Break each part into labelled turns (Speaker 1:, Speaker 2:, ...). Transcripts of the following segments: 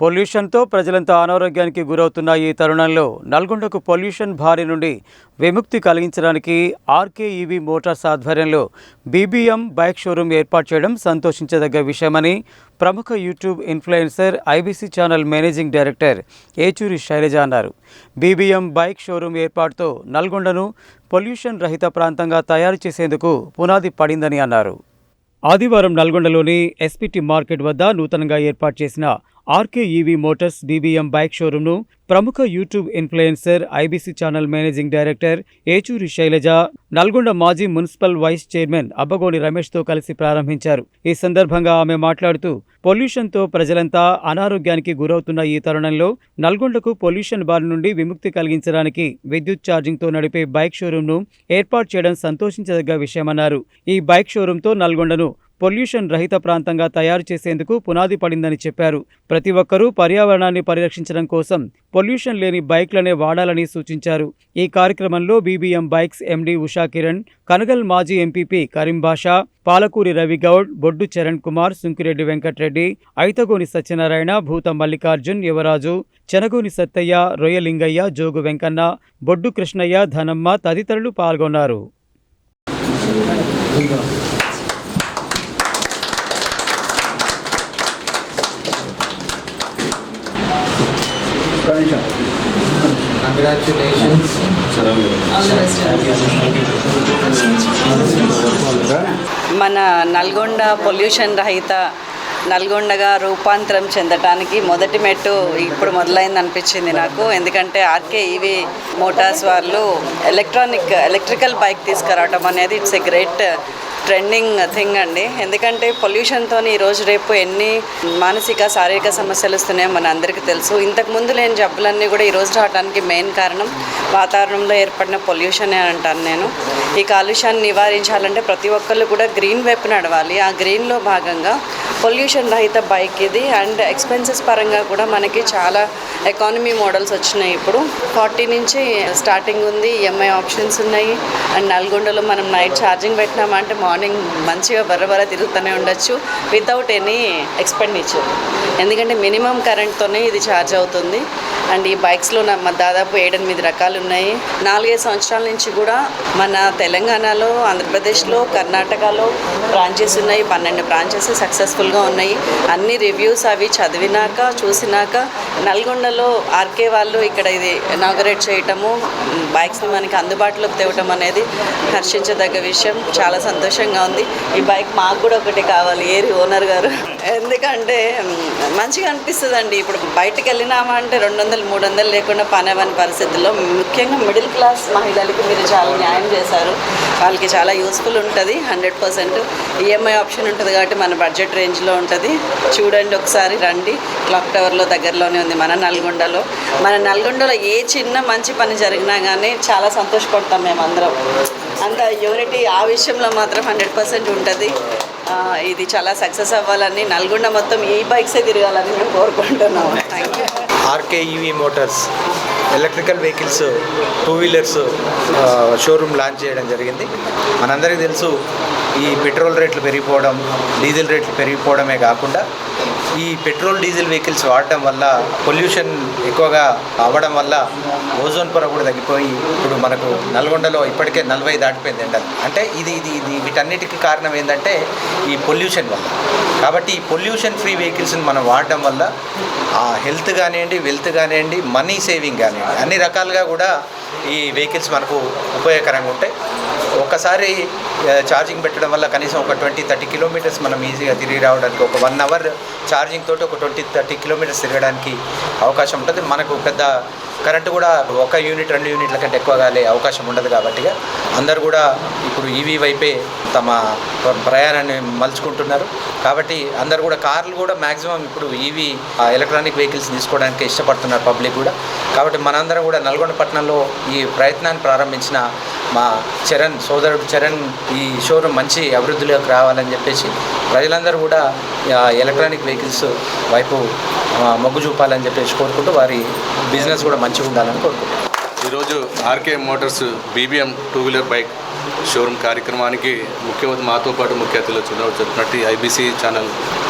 Speaker 1: పొల్యూషన్తో ప్రజలంతా అనారోగ్యానికి గురవుతున్న ఈ తరుణంలో నల్గొండకు పొల్యూషన్ బారి నుండి విముక్తి కలిగించడానికి ఆర్కేఈవి మోటార్స్ ఆధ్వర్యంలో బీబీఎం బైక్ షోరూం ఏర్పాటు చేయడం సంతోషించదగ్గ విషయమని ప్రముఖ YouTube influencer IBC channel managing director Yechuri Shailaja అన్నారు. బీబీఎం బైక్ షోరూం ఏర్పాటుతో నల్గొండను పొల్యూషన్ రహిత ప్రాంతంగా తయారు చేసేందుకు పునాది పడిందని అన్నారు. ఆదివారం నల్గొండలోని ఎస్పీటీ మార్కెట్ వద్ద నూతనంగా ఏర్పాటు చేసిన ఆర్కేఈవీ మోటార్స్ డీబీఎం బైక్ షోరూంను ప్రముఖ YouTube influencer IBC channel managing director Yechuri Shailaja Nalgonda మాజీ మున్సిపల్ వైస్ చైర్మన్ అబ్బగోని రమేష్తో కలిసి ప్రారంభించారు. ఈ సందర్భంగా ఆమె మాట్లాడుతూ పొల్యూషన్తో ప్రజలంతా అనారోగ్యానికి గురవుతున్న ఈ తరుణంలో నల్గొండకు పొల్యూషన్ బారి నుండి విముక్తి కలిగించడానికి విద్యుత్ ఛార్జింగ్తో నడిపే బైక్ షోరూంను ఏర్పాటు చేయడం సంతోషించదగ్గ విషయమన్నారు. ఈ బైక్ షోరూంతో నల్గొండను పొల్యూషన్ రహిత ప్రాంతంగా తయారు చేసేందుకు పునాది పడిందని చెప్పారు. ప్రతి ఒక్కరూ పర్యావరణాన్ని పరిరక్షించడం కోసం పొల్యూషన్ లేని బైక్లనే వాడాలని సూచించారు. ఈ కార్యక్రమంలో BBM bikes MD Usha Kiran Kanagal మాజీ ఎంపీపీ కరీం బాషా పాలకూరి రవిగౌడ్ బొడ్డు చరణ్ కుమార్ సుంకిరెడ్డి వెంకట్రెడ్డి ఐతగోని సత్యనారాయణ భూత మల్లికార్జున్ యువరాజు చెనగోని సత్తయ్య రొయ్యలింగయ్య జోగు వెంకన్న బొడ్డు కృష్ణయ్య ధనమ్మ తదితరులు పాల్గొన్నారు.
Speaker 2: మన నల్గొండ పొల్యూషన్ రహిత నల్గొండగా రూపాంతరం చెందటానికి మొదటి మెట్టు ఇప్పుడు మొదలైంది అనిపించింది నాకు. ఎందుకంటే ఆర్కే ఈవీ మోటార్స్ వాళ్ళు ఎలక్ట్రానిక్ ఎలక్ట్రికల్ బైక్ తీసుకురావటం అనేది it's a great trending thing అండి. ఎందుకంటే పొల్యూషన్తో ఈరోజు రేపు ఎన్ని మానసిక శారీరక సమస్యలు వస్తున్నాయో మన అందరికీ తెలుసు. ఇంతకు ముందు లేని జబ్బులన్నీ కూడా ఈరోజు రావడానికి మెయిన్ కారణం వాతావరణంలో ఏర్పడిన పొల్యూషన్ అని అంటాను నేను. ఈ కాలుష్యాన్ని నివారించాలంటే ప్రతి ఒక్కళ్ళు కూడా గ్రీన్ వైపు నడవాలి. ఆ గ్రీన్లో భాగంగా పొల్యూషన్ రహిత బైక్ ఇది. అండ్ ఎక్స్పెన్సెస్ పరంగా కూడా మనకి చాలా ఎకానమీ మోడల్స్ వచ్చినాయి ఇప్పుడు. ఫార్టీ నుంచి స్టార్టింగ్ ఉంది ఈఎంఐ ఆప్షన్స్ ఉన్నాయి. అండ్ నల్గొండలో మనం నైట్ ఛార్జింగ్ పెట్టినామంటే మార్నింగ్ మంచిగా బర్ర బర్ర తిరుగుతూనే ఉండొచ్చు వితౌట్ ఎనీ ఎక్స్పెండిచర్ ఎందుకంటే మినిమం కరెంట్తోనే ఇది ఛార్జ్ అవుతుంది. అండ్ ఈ బైక్స్లో నా దాదాపు ఏడెనిమిది రకాలు ఉన్నాయి. నాలుగైదు సంవత్సరాల నుంచి కూడా మన తెలంగాణలో ఆంధ్రప్రదేశ్లో కర్ణాటకలో బ్రాంచెస్ ఉన్నాయి. పన్నెండు బ్రాంచెస్ యూస్ఫుల్గా ఉన్నాయి. అన్ని రివ్యూస్ అవి చదివినాక చూసినాక నల్గొండలో ఆర్కే వాళ్ళు ఇక్కడ ఇది ఇనాగరేట్ చేయటము బైక్స్ని మనకి అందుబాటులోకి తేవటం అనేది హర్షించదగ్గ విషయం. చాలా సంతోషంగా ఉంది. ఈ బైక్ మాకు కూడా ఒకటి కావాలి ఏరి ఓనర్ గారు. ఎందుకంటే మంచిగా అనిపిస్తుంది అండి ఇప్పుడు బయటకు వెళ్ళినామా అంటే రెండు వందలు మూడు వందలు లేకుండా పని అవని పరిస్థితుల్లో ముఖ్యంగా మిడిల్ క్లాస్ మహిళలకి మీరు చాలా న్యాయం చేశారు. వాళ్ళకి చాలా యూస్ఫుల్ ఉంటుంది హండ్రెడ్ పర్సెంట్ ఈఎంఐ ఆప్షన్ ఉంటుంది కాబట్టి మన బడ్జెట్ రేంజ్లో ఉంటుంది. చూడండి ఒకసారి రండి. క్లాక్ టవర్లో దగ్గరలోనే ఉంది మన నల్గొండలో. మన నల్గొండలో ఏ చిన్న మంచి పని జరిగినా కానీ చాలా సంతోషపడతాం మేము అందరం అంత యూనిటీ ఆ విషయంలో మాత్రం హండ్రెడ్ పర్సెంట్ ఉంటుంది. ఇది చాలా సక్సెస్ అవ్వాలని నల్గొండ మొత్తం ఈ బైక్సే తిరగాలని మేము కోరుకుంటున్నాము. Thank you
Speaker 3: RK EV motors electrical vehicles two wheelers showroom launch చేయడం జరిగింది. మనందరికీ తెలుసు ఈ పెట్రోల్ రేట్లు పెరిగిపోవడం డీజిల్ రేట్లు పెరిగిపోవడమే కాకుండా ఈ పెట్రోల్ డీజిల్ వెహికల్స్ వాడటం వల్ల పొల్యూషన్ ఎక్కువగా అవ్వడం వల్ల ఓజోన్ పొర కూడా తగ్గిపోయి ఇప్పుడు మనకు నల్గొండలో ఇప్పటికే నలభై దాటిపోయింది ఎండలు. అంటే ఇది ఇది ఇది వీటన్నిటికీ కారణం ఏంటంటే ఈ పొల్యూషన్ వల్ల. కాబట్టి ఈ పొల్యూషన్ ఫ్రీ వెహికల్స్ని మనం వాడడం వల్ల ఆ హెల్త్ కానివ్వండి వెల్త్ కానివ్వండి మనీ సేవింగ్ కానివ్వండి అన్ని రకాలుగా కూడా ఈ వెహికల్స్ మనకు ఉపయోగకరంగా ఉంటాయి. ఒక్కసారి ఛార్జింగ్ పెట్టడం వల్ల కనీసం ఒక ట్వంటీ థర్టీ కిలోమీటర్స్ మనం ఈజీగా తిరిగి రావడానికి ఒక వన్ అవర్ ఛార్జింగ్ తోటి ఒక ట్వంటీ థర్టీ కిలోమీటర్స్ తిరగడానికి అవకాశం ఉంటుంది. మనకు పెద్ద కరెంటు కూడా ఒక యూనిట్ రెండు యూనిట్ల కంటే ఎక్కువ కాలే అవకాశం ఉండదు కాబట్టి అందరు కూడా ఇప్పుడు ఈవీ వైపే తమ ప్రయాణాన్ని మలుచుకుంటున్నారు. కాబట్టి అందరు కూడా కార్లు కూడా మ్యాక్సిమం ఇప్పుడు ఈవీ ఎలక్ట్రానిక్ వెహికల్స్ తీసుకోవడానికి ఇష్టపడుతున్నారు పబ్లిక్ కూడా. కాబట్టి మనందరం కూడా నల్గొండ పట్టణంలో ఈ ప్రయత్నాన్ని ప్రారంభించిన మా చరణ్ సోదరుడు చరణ్ ఈ షోరూమ్ మంచి అభివృద్ధిలోకి రావాలని చెప్పేసి ప్రజలందరూ కూడా ఎలక్ట్రానిక్ వెహికల్స్ వైపు మొగ్గు చూపాలని చెప్పేసి కోరుకుంటూ వారి బిజినెస్ కూడా మంచిగా ఉండాలని కోరుకుంటున్నాను.
Speaker 4: ఈరోజు RK motors BBM two wheeler bike showroom కార్యక్రమానికి ముఖ్య మాతో పాటు ముఖ్య అతిథులు వచ్చిన చెప్పినట్టు IBC channel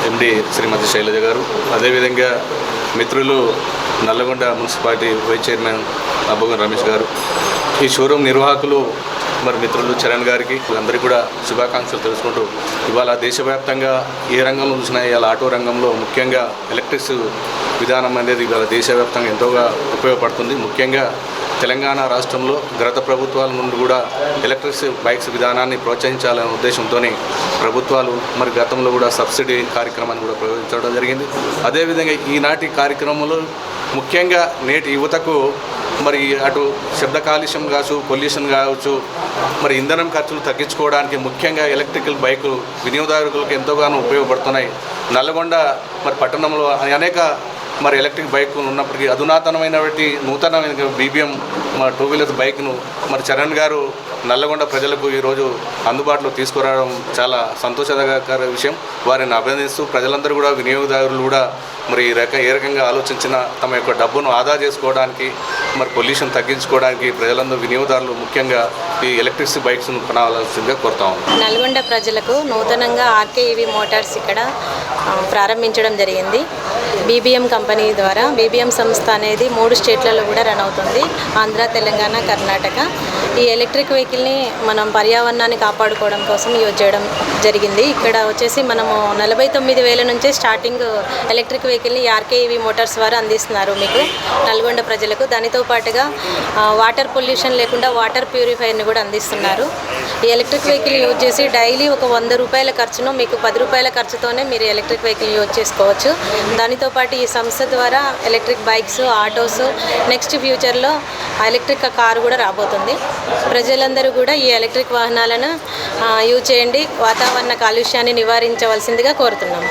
Speaker 4: MD Srimathi Shailaja గారు. అదేవిధంగా మిత్రులు Nalgonda municipality vice chairman Abbagam Ramesh గారు. ఈ షోరూమ్ నిర్వాహకులు మరి మిత్రులు చరణ్ గారికి అందరికీ కూడా శుభాకాంక్షలు తెలుసుకుంటూ ఇవాళ దేశవ్యాప్తంగా ఏ రంగంలో చూసినా ఇవాళ ఆటో రంగంలో ముఖ్యంగా ఎలక్ట్రిక్స్ విధానం అనేది ఇవాళ దేశవ్యాప్తంగా ఎంతోగా ఉపయోగపడుతుంది. ముఖ్యంగా తెలంగాణ రాష్ట్రంలో గత ప్రభుత్వాల నుండి కూడా ఎలక్ట్రిక్ బైక్స్ విధానాన్ని ప్రోత్సహించాలనే ఉద్దేశంతో ప్రభుత్వాలు మరి గతంలో కూడా సబ్సిడీ కార్యక్రమాన్ని కూడా ప్రవేశించడం జరిగింది. అదేవిధంగా ఈనాటి కార్యక్రమంలో ముఖ్యంగా నేటి యువతకు మరి అటు శబ్ద కాలుష్యం కావచ్చు పొల్యూషన్ కావచ్చు మరి ఇంధనం ఖర్చులు తగ్గించుకోవడానికి ముఖ్యంగా ఎలక్ట్రికల్ బైకులు వినియోగదారులకు ఎంతోగానో ఉపయోగపడుతున్నాయి. నల్లగొండ మరి పట్టణంలో అనేక మరి ఎలక్ట్రిక్ బైక్ ఉన్నప్పటికీ అధునాతనమైనటువంటి నూతనమైన బీబీఎం మా టూ వీలర్స్ బైక్ను మరి చరణ్ గారు నల్లగొండ ప్రజలకు ఈరోజు అందుబాటులో తీసుకురావడం చాలా సంతోషకర విషయం. వారిని అభినందిస్తూ ప్రజలందరూ కూడా వినియోగదారులు కూడా మరి ఈ రక ఏ రకంగా ఆలోచించిన తమ యొక్క డబ్బును ఆదా చేసుకోవడానికి మరి పొల్యూషన్ తగ్గించుకోవడానికి ప్రజలందరూ వినియోగదారులు ముఖ్యంగా ఈ ఎలక్ట్రిసిటీ బైక్స్ను కొనాల్సిందిగా కోరుతా ఉన్నాం.
Speaker 5: నల్గొండ ప్రజలకు నూతనంగా ఆర్కేఈవి మోటార్స్ ఇక్కడ ప్రారంభించడం జరిగింది. బీబీఎం కంపెనీ ద్వారా బీబీఎం సంస్థ అనేది మూడు స్టేట్లలో కూడా రన్ అవుతుంది. ఆంధ్ర తెలంగాణ కర్ణాటక. ఈ ఎలక్ట్రిక్ వెహికల్ని మనం పర్యావరణాన్ని కాపాడుకోవడం కోసం యూజ్ చేయడం జరిగింది. ఇక్కడ వచ్చేసి మనము నలభై తొమ్మిది వేల నుంచే స్టార్టింగ్ ఎలక్ట్రిక్ వెహికల్ని ఆర్కేఈవి మోటార్స్ ద్వారా అందిస్తున్నారు మీకు. నల్గొండ ప్రజలకు దానితో పాటుగా వాటర్ పొల్యూషన్ లేకుండా వాటర్ ప్యూరిఫైర్ని కూడా అందిస్తున్నారు. ఈ ఎలక్ట్రిక్ వెహికల్ యూజ్ చేసి డైలీ ఒక వంద రూపాయల ఖర్చును మీకు పది రూపాయల ఖర్చుతోనే మీరు ఎలక్ట్రిక్ వెహికల్ యూజ్ చేసుకోవచ్చు. దానితో పాటు ఈ సంస్థ ద్వారా ఎలక్ట్రిక్ బైక్స్ ఆటోస్ నెక్స్ట్ ఫ్యూచర్లో ఎలక్ట్రిక్ కారు కూడా రాబోతుంది. ప్రజలందరూ కూడా ఈ ఎలక్ట్రిక్ వాహనాలను యూజ్ చేయండి. వాతావరణ కాలుష్యాన్ని నివారించవలసిందిగా కోరుతున్నాం.